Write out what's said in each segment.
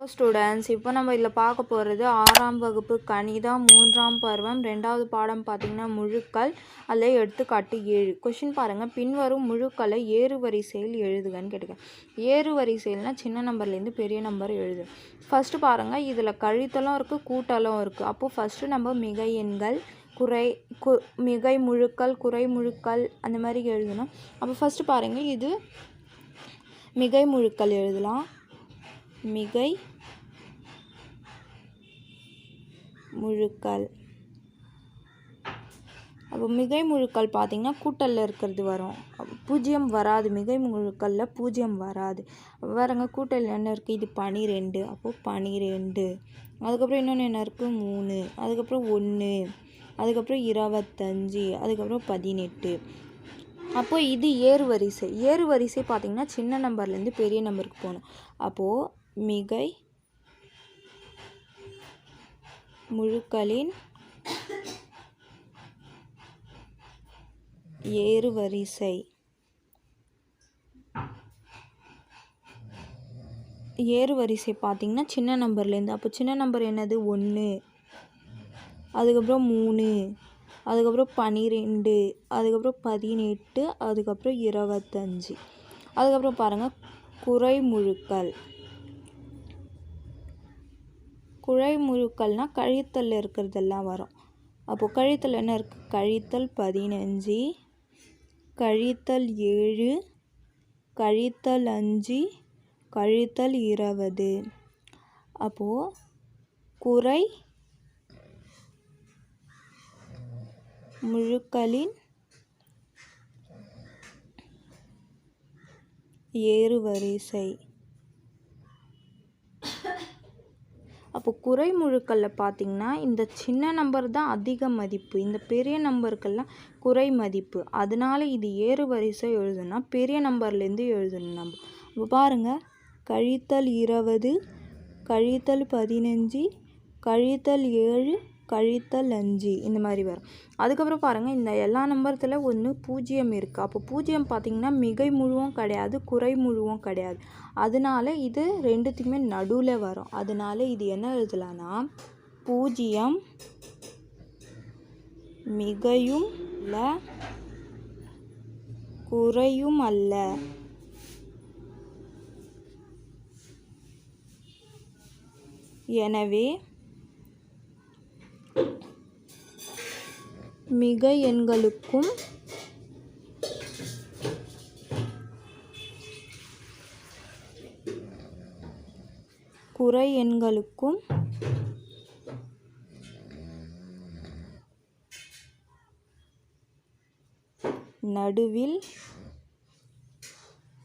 Students இப்போ நம்ம இதில் பார்க்க போகிறது ஆறாம் வகுப்பு கணிதம் மூன்றாம் பருவம் ரெண்டாவது பாடம் பார்த்தீங்கன்னா முழுக்கள் அதில் எடுத்துக்காட்டு ஏழு. கொஷின் பாருங்கள் பின்வரும் முழுக்களை ஏறு வரிசையில் எழுதுகன்னு கேட்டுக்க ஏறு வரிசையில்னா சின்ன நம்பர்லேருந்து பெரிய நம்பர் எழுது. ஃபஸ்ட்டு பாருங்கள் இதில் கழித்தலும் இருக்குது கூட்டலும் இருக்குது அப்போது ஃபஸ்ட்டு நம்ம மிக எண்கள் குறை கு மிகை முழுக்கள் குறை முழுக்கள் அந்த மாதிரி எழுதணும். அப்போ ஃபஸ்ட்டு பாருங்கள் இது மிகை முழுக்கள் எழுதலாம். மிகை முழுக்கள். அப்போ மிகை முழுக்கள் பார்த்திங்கன்னா கூட்டலில் இருக்கிறது வரும். பூஜ்ஜியம் வராது. மிகை முழுக்களில் பூஜ்ஜியம் வராது. வேறங்க கூட்டல் என்ன இருக்குது இது பனிரெண்டு. அப்போது பனிரெண்டு. அதுக்கப்புறம் இன்னொன்று என்ன இருக்குது மூணு. அதுக்கப்புறம் ஒன்று அதுக்கப்புறம் இருபத்தஞ்சி. அதுக்கப்புறம் பதினெட்டு. அப்போது இது ஏறு வரிசை ஏறு வரிசை பார்த்திங்கன்னா சின்ன நம்பர்லேருந்து பெரிய நம்பருக்கு போகணும். அப்போது மிகை முழுக்களின் ஏறுவரிசை. ஏறுவரிசை பார்த்திங்கன்னா சின்ன நம்பர்லேருந்து அப்போ சின்ன நம்பர் என்னது? ஒன்று அதுக்கப்புறம் மூணு. அதுக்கப்புறம் பன்னிரெண்டு அதுக்கப்புறம் பதினெட்டு. அதுக்கப்புறம் இருபத்தஞ்சி. அதுக்கப்புறம் பாருங்கள் குறைமுழுக்கள் குழைமுழுக்கள்னால் கழித்தல் இருக்கிறதெல்லாம் வரும். அப்போது கழித்தல் என்ன இருக்குது கழித்தல் பதினஞ்சு கழித்தல் ஏழு கழித்தல் அஞ்சு கழித்தல் இருபது. அப்போது குறை முழுக்களின் ஏறுவரிசை. அப்போ குறைமுழுக்களில் பார்த்தீங்கன்னா இந்த சின்ன நம்பர் தான் அதிக மதிப்பு. இந்த பெரிய நம்பருக்கெல்லாம் குறை மதிப்பு. அதனால இது ஏறு வரிசை எழுதுனா பெரிய நம்பர்லேருந்து எழுதணும் நம்ம இப்போ பாருங்கள் கழித்தல் இருபது கழித்தல் பதினஞ்சு கழித்தல் ஏழு கழித்தல் அஞ்சு இந்த மாதிரி வரும். அதுக்கப்புறம் பாருங்கள் இந்த எல்லா நம்பரத்தில் ஒன்று பூஜ்ஜியம் இருக்குது அப்போ பூஜ்ஜியம் பார்த்திங்கன்னா மிகை முழுவும் கிடையாது குறை முழுவும் கிடையாது. அதனால இது ரெண்டுத்துக்குமே நடுவில் வரும். அதனால இது என்ன எழுதலான்னா பூஜ்ஜியம் மிகையும் இல்லை குறையும் அல்ல. எனவே மிகை எண்களுக்கும் குறை எண்களுக்கும் நடுவில்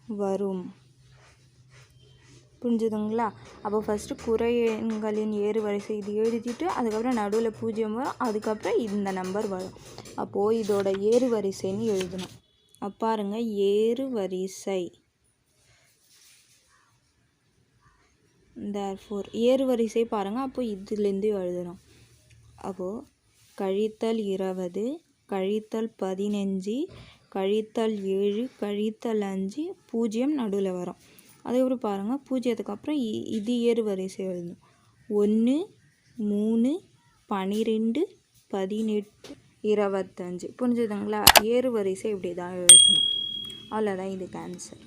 வரும். புரிஞ்சுதுங்களா? அப்போ ஃபஸ்ட்டு குறை ஏறுவரிசை ஏறு வரிசை இது எழுதிட்டு அதுக்கப்புறம் நடுவில் பூஜ்ஜியம் வரும். அதுக்கப்புறம் இந்த நம்பர் வரும். அப்போது இதோட ஏறு வரிசைன்னு எழுதணும். பாருங்க ஏறு வரிசை. தேர்ஃபோர் ஏறு வரிசை பாருங்கள் அப்போ இதுலேருந்து எழுதணும். அப்போது கழித்தல் இருபது கழித்தல் பதினஞ்சு கழித்தல் ஏழு கழித்தல் அஞ்சு பூஜ்ஜியம் நடுவில் வரும். அதுக்கப்புறம் பாருங்கள் பூஜ்ஜியத்துக்கு அப்புறம் இ- இது ஏறு வரிசை எழுதணும் ஒன்று மூணு பன்னிரெண்டு பதினெட்டு இருபத்தஞ்சு. புரிஞ்சுதுங்களா? ஏறு வரிசை இப்படி தான் எழுதணும். அவ்வளோதான் இதுக்கு ஆன்சர்